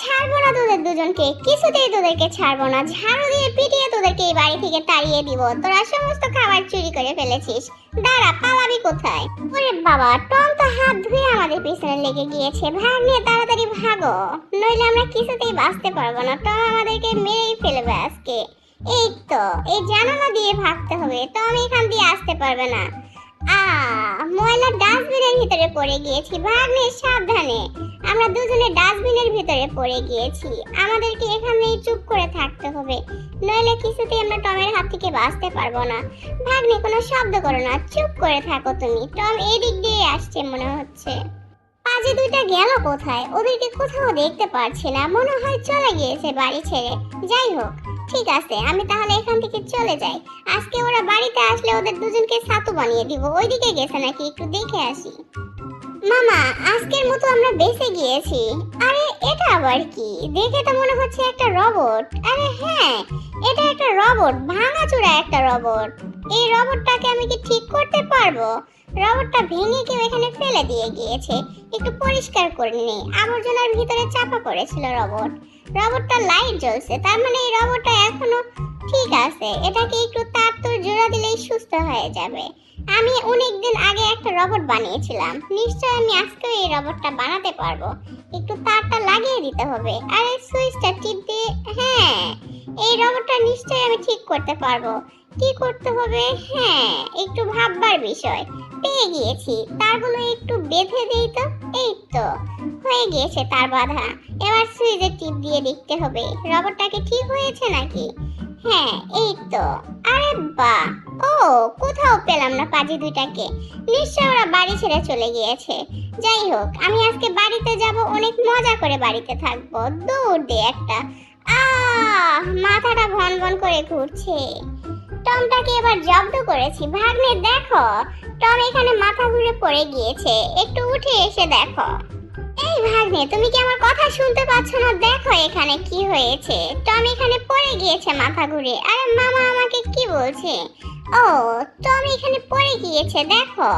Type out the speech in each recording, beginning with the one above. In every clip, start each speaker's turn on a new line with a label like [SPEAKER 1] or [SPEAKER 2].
[SPEAKER 1] ছাড়বো না তোদের দুজনকে, কিছুতেই তোদেরকে ছাড়বো না। ঝাড়ু দিয়ে পিটিয়ে তোদেরকে এই বাড়ি থেকে তাড়িয়ে দিব। তোরা সমস্ত খাবার চুরি করে ফেলেছিস। দাঁড়া, পালাবি কোথায়? ওরে বাবা, টম তো হাত ধুয়ে আমাদের পিছনে লেগে গিয়েছে। ভাগ নিয়ে তাড়াতাড়ি ভাগো। নইলে আমরা কিছুতেই বাঁচতে পারব না। টম আমাদেরকে মেরেই ফেলবে আজকে। এই তো, এই জানালা দিয়ে ভাগতে হবে। টম এখান দিয়ে আসতে পারবে না। ময়লা ডাস্টবিনের ভিতরে পড়ে গিয়েছি, ভাগ্নে, সাবধানে। আমরা দুজনে ডাস্টবিনের ভিতরে পড়ে গিয়েছি। আমাদেরকে এখানেই চুপ করে থাকতে হবে। নইলে কিছুতেই আমরা টমের হাত থেকে বাঁচতে পারব না। ভাগ্নে, কোনো শব্দ করো না। চুপ করে থাকো তুমি। টম এদিক দিয়ে আসছে, মনে হচ্ছে। পাজে দুইটা গেল কোথায়? ওদেরকে কোথাও দেখতে পারছি না। মনে হয় চলে গিয়েছে বাড়ি ছেড়ে। যাই হোক ঠিক আছে, আমি তাহলে এখান থেকে চলে যাই। আজকে ওরা বাড়িতে আসলে ওদের দুজনকে ছাতু বানিয়ে দিব। ওইদিকে গেছে নাকি? একটু দেখে আসি। মামা, আজকের মতো আমরা বেঁচে গিয়েছি। আরে, এটা আবার কি? দেখে তো মনে হচ্ছে একটা রবট। আরে হ্যাঁ এটা একটা রবট, ভাঙাচোরা একটা রবট। এই রবটটাকে আমি কি ঠিক করতে পারব? রবটটা ভেঙে কেউ এখানে ফেলে দিয়ে গিয়েছে। একটু পরিষ্কার করে নেই আবর্জনার ভিতরে চাপা পড়েছিল রবট। রবটটা লাইট জ্বলছে, তার মানে এই রবটটা এখনও ঠিক আছে। এটাকে একটু তার তোর জোড়া দিলেই সুস্থ হয়ে যাবে। আমি অনেক দিন আগে একটা রবট বানিয়েছিলাম। নিশ্চয় আমি আজকেও এই রবটটা বানাতে পারব। একটু তারটা লাগিয়ে দিতে হবে। আর এই সুইচটা টিপ দিয়ে হ্যাঁ এই রবটটা নিশ্চয়ই আমি ঠিক করতে পারব। কি করতে হবে? হ্যাঁ একটু ভাববার বিষয়। পেয়ে গিয়েছি। তারগুলো একটু বেঁধে দেই তো? এই তো। হয়ে গিয়েছে তার বাধা। এবার সুইচে টিপ দিয়ে দেখতে হবে, রবটটাকে ঠিক হয়েছে নাকি? হ্যাঁ এই তো। আরে বাহ! ও, কোথাও পেলাম না পাজি দুইটাকে। নিশ্চয় ওরা বাড়ি ছেড়ে চলে গিয়েছে। যাই হোক, আমি আজকে বাড়িতে যাব, অনেক মজা করে বাড়িতে থাকব। দৌড় দে একটা। আহ, মাথাটা ভন ভন করে ঘুরছে। টমটাকে এবার জব্দ করেছি। ভাগ্নে, দেখো, টম এখানে মাথা ঘুরে পড়ে গিয়েছে। একটু উঠে এসে দেখো। এই ভাগ্নে, তুমি কি আমার কথা শুনতে পাচ্ছ না? দেখো এখানে কি হয়েছে। টম এখানে পড়ে গিয়েছে মাথা ঘুরে আরে মামা আমাকে কি বলছে? ও, টম এখানে পড়ে গিয়েছে, দেখো।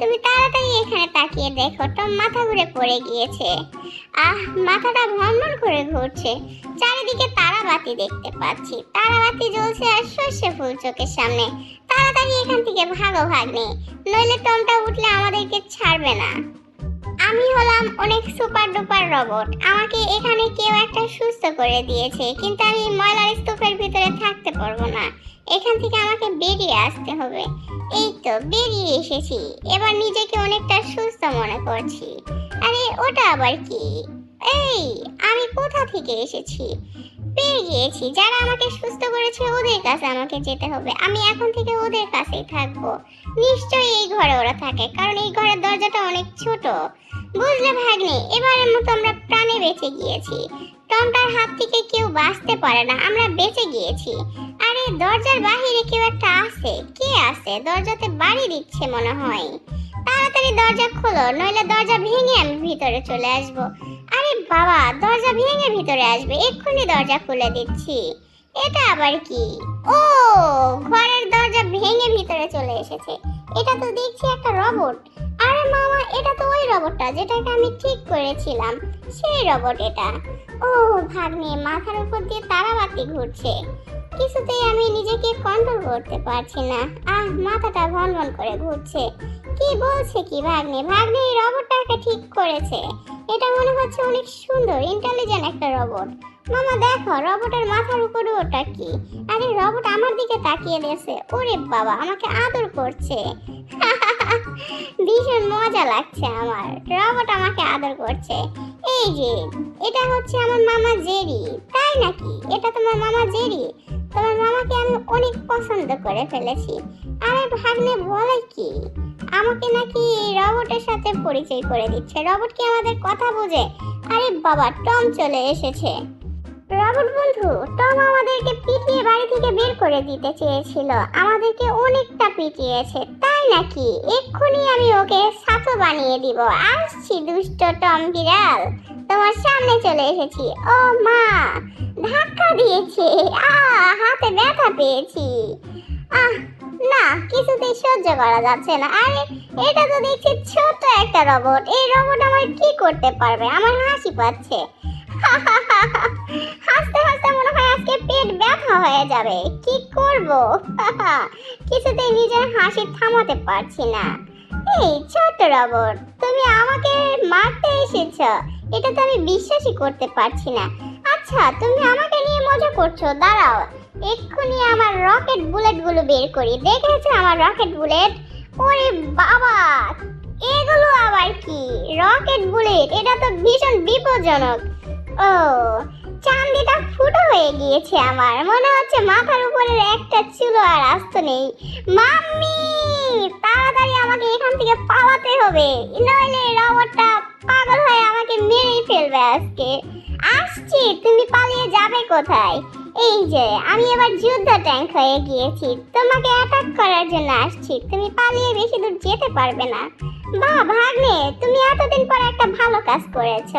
[SPEAKER 1] তুমি তাড়াতাড়ি এখানে তাকিয়ে দেখো, টম মাথা ঘুরে পড়ে গিয়েছে। আহ, মাথাটা ভ্রমণ করে ঘুরছে। চারিদিকে তারাবাতি দেখতে পাচ্ছি। তারাবাতি জ্বলছে আর সর্ষে ফুল চোখের সামনে। তাড়াতাড়ি এখান থেকে ভাগো ভাগ্নে, নইলে টমটা উঠলে আমাদেরকে ছাড়বে না। আমি হলাম অনেক সুপার ডুপার রবট। আমাকে এখানে কেউ একটা সুস্থ করে দিয়েছে, কিন্তু আমি ময়লার স্তূপের ভিতরে থাকতে পারব না। এখান থেকে আমাকে বেরিয়ে আসতে হবে। এই তো, বেরিয়ে এসেছি। এবার নিজেকে অনেকটা সুস্থ মনে করছি। আরে, ওটা আবার কি? এই, আমি কোথা থেকে এসেছি? পেয়ে গিয়েছি। যারা আমাকে সুস্থ করেছে, ওদের কাছে আমাকে যেতে হবে। আমি এখন থেকে ওদের কাছেই থাকব। নিশ্চয়ই এই ঘরে ওরা থাকে, কারণ এই ঘরের দরজাটা অনেক ছোট। বুঝলে ভাগ্নে এবারের মতো আমরা প্রাণে বেঁচে গিয়েছি। টমটার হাত থেকে কেউ বাঁচতে পারে না, আমরা বেঁচে গিয়েছি। আরে, দরজার বাহিরে কেউ একটা আছে? কে আছে? দরজাতে বাড়ি দিচ্ছে মনে হয়। তাড়াতাড়ি দরজা খোলো, নইলে দরজা ভেঙে আমি ভিতরে চলে আসব। আরে বাবা, দরজা ভেঙে ভিতরে আসবে, এক্ষুনি দরজা খুলে দিচ্ছি। এটা আবার কি? ও, ঘরের দরজা ভেঙে ভিতরে চলে এসেছে। এটা তো দেখছি একটা রবট। মামা, এটা তো ওই রবটটা যেটাকে আমি ঠিক করেছিলাম। সেই রবট এটা। ও, ভাগ্নে, মাথার উপর দিয়ে তারাবাতি ঘুরছে। কিছুতেই আমি নিজেকে কন্ট্রোল করতে পারছি না। আহ, মাথাটা করে ঘুরছে। কি বলছে কি ভাগ্নে? ভাগ্নে, এই রবটটাকে ঠিক করেছে। এটা মনে হচ্ছে অনেক সুন্দর ইন্টেলিজেন্ট একটা রবট মামা, দেখো রবটের মাথার উপরে ওটা কি? আরে রবট আমার দিকে তাকিয়ে দিয়েছে ওরে বাবা, আমাকে আদর করছে। ভীষণ মজা লাগছে আমার। রবট আমাকে আদর করছে। এই যে, এটা হচ্ছে আমার মামা জেরি, তাই নাকি? এটা তোমার মামা জেরি? তোমার মামাকে আমি অনেক পছন্দ করে ফেলেছি। আরে ভাগ্নে, বলে কি? আমাকে নাকি এই রবটের সাথে পরিচয় করে দিচ্ছে। রবট কি আমাদের কথা বোঝে? আরে বাবা, টম চলে এসেছে। রবট বন্ধু টম আমাদেরকে পিটিয়ে বাড়ি থেকে বের করে দিতে চেয়েছিল। আমাদেরকে অনেকটা পিটিয়েছে, তাই নাকি? এক্ষুনি আমি ওকে ছাতু বানিয়ে দিব। আসছি, দুষ্ট টম বিড়াল। তোমার সামনে চলে এসেছি। ও মা, ধাক্কা দিয়েছে। আ হাতে ব্যথা পেয়েছি। আহ, না, কিছুতেই সহ্য করা যাচ্ছে না। আরে, এটা তো দেখছি ছোট একটা রবট। এই রবট আমার কি করতে পারবে? আমার হাসি পাচ্ছে। হাসতে হাসতে মনে হয় আজকে পেট ব্যথা হয়ে যাবে। কি করব? কিছুতেই নিজের হাসি থামাতে পারছি না। এই ছোট্ট রবট, তুমি আমাকে মারতে এসেছ। এটা তো আমি বিশ্বাসই করতে পারছি না। আচ্ছা তুমি আমাকে নিয়ে মজা করছ, দাঁড়াও। এক্ষুনি আমার রকেট বুলেটগুলো বের করি। দেখেছ আমার রকেট বুলেট? ওরে বাবা! এগুলো আবার কি? রকেট বুলেট, এটা তো ভীষণ বিপজ্জনক। ও চান্দিটা ফুটো হয়ে গিয়েছে আমার। মনে হচ্ছে মাথার উপরের একটা চুলো আর আস্ত নেই। মাম্মি, তাড়াতাড়ি আমাকে এখান থেকে পালাতে হবে। নইলে রবটটা পাগল হয়ে আমাকে মেরেই ফেলবে আজকে। আসছি, তুমি পালিয়ে যাবে কোথায়? এই যে, আমি এবার যুদ্ধ ট্যাঙ্ক হয়ে গিয়েছি। তোমাকে অ্যাটাক করার জন্য আসছি। তুমি পালিয়ে বেশি দূর যেতে পারবে না। বাহ, ভাগ্নে, তুমি এতদিন পর একটা ভালো কাজ করেছ।